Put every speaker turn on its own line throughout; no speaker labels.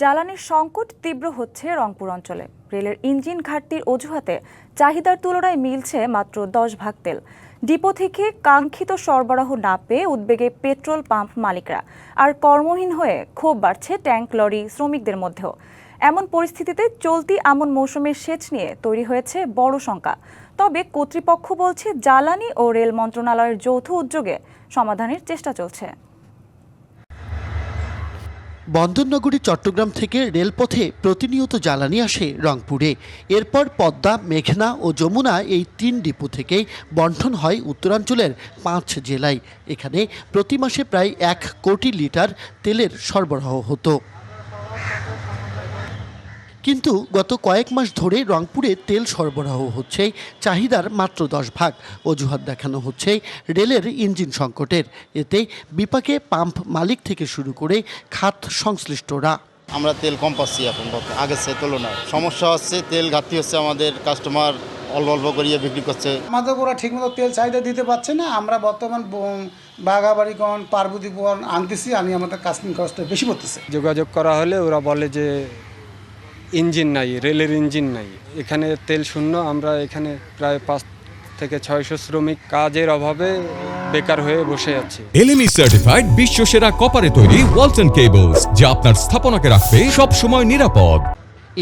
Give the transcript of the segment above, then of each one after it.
জ্বালানির সংকট তীব্র হচ্ছে রংপুর অঞ্চলে। রেলের ইঞ্জিন ঘাটতির অজুহাতে চাহিদার তুলনায় মিলছে মাত্র দশ ভাগ তেল। ডিপো থেকে কাঙ্ক্ষিত সরবরাহ না পেয়ে উদ্বেগে পেট্রোল পাম্প মালিকরা আর কর্মহীন হয়ে ক্ষোভ বাড়ছে ট্যাঙ্ক, লরি, শ্রমিকদের মধ্যেও। এমন পরিস্থিতিতে চলতি আমন মৌসুমের সেচ নিয়ে তৈরি হয়েছে বড় শঙ্কা। তবে কর্তৃপক্ষ বলছে, জ্বালানি ও রেল মন্ত্রণালয়ের যৌথ উদ্যোগে সমাধানের চেষ্টা চলছে।
বন্দরনগরী, চট্টগ্রাম থেকে রেলপথে প্রতিনিয়ত জ্বালানি আসে রংপুরে। এরপর পদ্মা, মেঘনা ও যমুনা এই তিন ডিপো থেকেই বন্টন হয় উত্তরাঞ্চলের পাঁচ জেলায়। এখানে প্রতি মাসে প্রায় এক কোটি লিটার তেলের সরবরাহ হতো। কিন্তু গত কয়েক মাস ধরে রংপুরে তেল সরবরাহ হচ্ছে। চাহিদার মাত্র দশ ভাগ। অজুহাত দেখানো হচ্ছে রেলের ইঞ্জিন সংকটের। এতে বিপাকে পাম্প মালিক থেকে শুরু করে খাত সংশ্লিষ্টরা।
আমরা তেল কম পাচ্ছি এখন আগের সে তুলনায়। সমস্যা হচ্ছে তেল ঘাটতি হচ্ছে আমাদের কাস্টমার অল্প অল্প করিয়ে বিক্রি করছে।
আমাদের ওরা ঠিকমতো তেল চাহিদা দিতে পারছে না। আমরা বর্তমান বাঘাবাড়িগণ পার্বতীগণ আনতেছি। আমি আমাদের কাস্টিং কস্টটা বেশি পড়তেছে।
যোগাযোগ করা হলে ওরা বলে যে ইঞ্জিন নাই, রেলের ইঞ্জিন নাই। এখানে তেল শূন্য, আমরা এখানে প্রায় পাঁচ থেকে ছয়শো শ্রমিক কাজের অভাবে বেকার হয়ে বসে আছি।
এলএমই সার্টিফাইড বিশ্ব সেরা কপারে তৈরি ওয়ালটন কেবলস যা আপনার স্থাপনাকে রাখবে সব সময় নিরাপদ।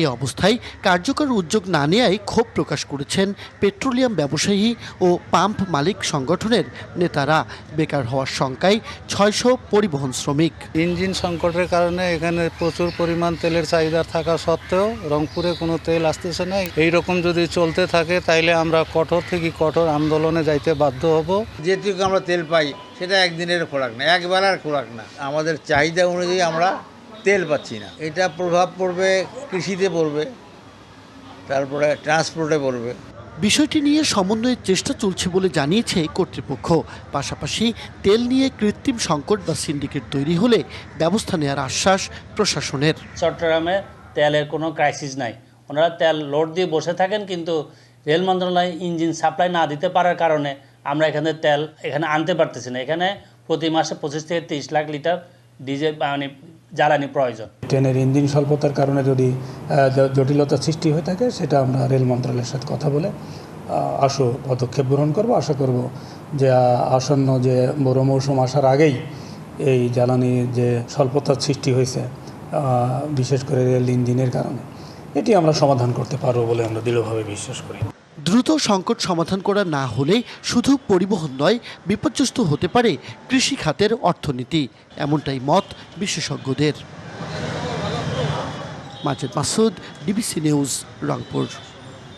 এ অবস্থায় কার্যকর উদ্যোগ না নেয়ায় ক্ষোভ প্রকাশ করেছেন পেট্রোলিয়াম ব্যবসায়ী ও পাম্প মালিক সংগঠনের নেতারা। বেকার হওয়ার শঙ্কায় ছয়শো পরিবহন শ্রমিক।
ইঞ্জিন সংকটের কারণে এখানে প্রচুর পরিমাণ তেলের চাহিদা থাকা সত্ত্বেও রংপুরে কোনো তেল আসতেছে না। এই রকম যদি চলতে থাকে তাইলে আমরা কঠোর থেকে কঠোর আন্দোলনে যাইতে বাধ্য হব।
যেটুকু আমরা তেল পাই সেটা একদিনের খোরাক না একবেলার খোরাক না। আমাদের চাহিদা অনুযায়ী আমরা তেল পাচ্ছি না। এটা প্রভাব পড়বে কৃষিতে পড়বে তারপরে ট্রান্সপোর্টে পড়বে।
বিষয়টি নিয়ে সমন্বয়ের চেষ্টা চলছে বলে জানিয়েছে কর্তৃপক্ষ। পাশাপাশি তেল নিয়ে কৃত্রিম সংকট বা সিন্ডিকেট তৈরি হলে ব্যবস্থা নেওয়ার আশ্বাস প্রশাসনের।
চট্টগ্রামে তেলের কোনো ক্রাইসিস নাই। ওনারা তেল লোড দিয়ে বসে থাকেন কিন্তু রেল মন্ত্রণালয় ইঞ্জিন সাপ্লাই না দিতে পারার কারণে আমরা এখানে তেল এখানে আনতে পারতেছি না। এখানে প্রতি মাসে পঁচিশ থেকে তিরিশ লাখ লিটার ডিজেল মানে জ্বালানি প্রয়োজন।
ট্রেনের ইঞ্জিন স্বল্পতার কারণে যদি জটিলতা সৃষ্টি হয়ে থাকে, সেটা আমরা রেল মন্ত্রণালয়ের সাথে কথা বলে আসো পদক্ষেপ গ্রহণ করব। আশা করব যে আসন্ন যে বড় মৌসুম আসার আগেই এই জ্বালানি যে স্বল্পতার সৃষ্টি হয়েছে বিশেষ করে রেল ইঞ্জিনের কারণে। এটি আমরা সমাধান করতে পারব বলে আমরা দৃঢ়ভাবে বিশ্বাস করি।
দ্রুত সংকট সমাধান করা না হলে শুধু পরিবহন নয়, বিপর্যস্ত হতে পারে কৃষি খাতের অর্থনীতি। এমনটাই মত বিশেষজ্ঞদের। Majed Masud, DBC news, Rangpur.